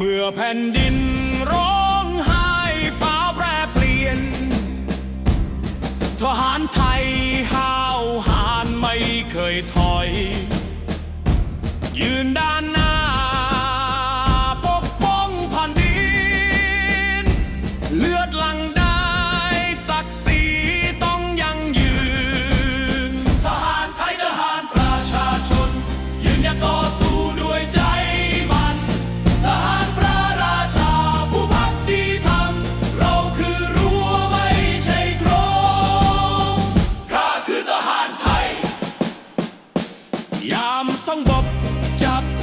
เมื่อแผ่นดินร้องไห้ฟ้าแปรเปลี่ยน ทหารไทยห้าวหาญไม่เคยถอย ยืนได้ องบบจับ